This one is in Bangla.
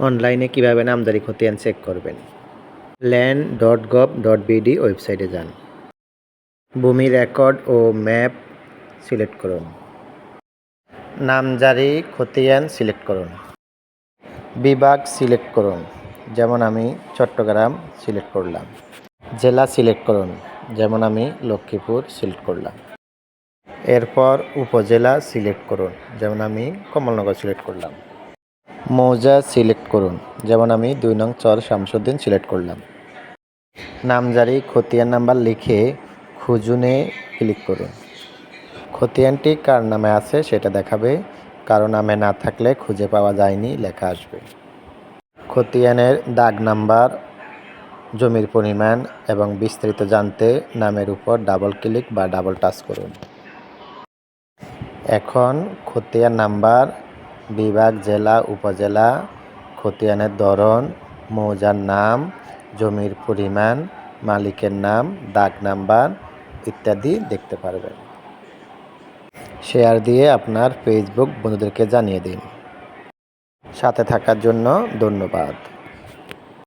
অনলাইনে কীভাবে নামদারি খতিয়ান চেক করবেন? Land dot gov dot BD ওয়েবসাইটে যান। ভূমি রেকর্ড ও ম্যাপ সিলেক্ট করুন। নামজারি খতিয়ান সিলেক্ট করুন। বিভাগ সিলেক্ট করুন, যেমন আমি চট্টগ্রাম সিলেক্ট করলাম। জেলা সিলেক্ট করুন, যেমন আমি লক্ষ্মীপুর সিলেক্ট করলাম। এরপর উপজেলা সিলেক্ট করুন, যেমন আমি কমলনগর সিলেক্ট করলাম। মৌজা সিলেক্ট করুন। যেমন আমি দুই নং চর শামসুদ্দিন সিলেক্ট করলাম। নামজারি খতিয়ান নাম্বার লিখে খুঁজুনে ক্লিক করুন। খতিয়ানটি কার নামে আছে সেটা দেখাবে। কারও নামে না থাকলে খুঁজে পাওয়া যায়নি, লেখা আসবে। খতিয়ানের দাগ নাম্বার, জমির পরিমাণ এবং বিস্তারিত জানতে নামের উপর ডাবল ক্লিক বা ডাবল টাচ করুন। এখন খতিয়ান নাম্বার বিভাগ, জেলা, উপজেলা, খতিয়ানের ধরন, মৌজার নাম, জমির পরিমাণ, মালিকের নাম দাগ নাম্বার ইত্যাদি দেখতে পারবেন। শেয়ার দিয়ে আপনার ফেসবুক বন্ধুদেরকে জানিয়ে দিন। সাথে থাকার জন্য ধন্যবাদ।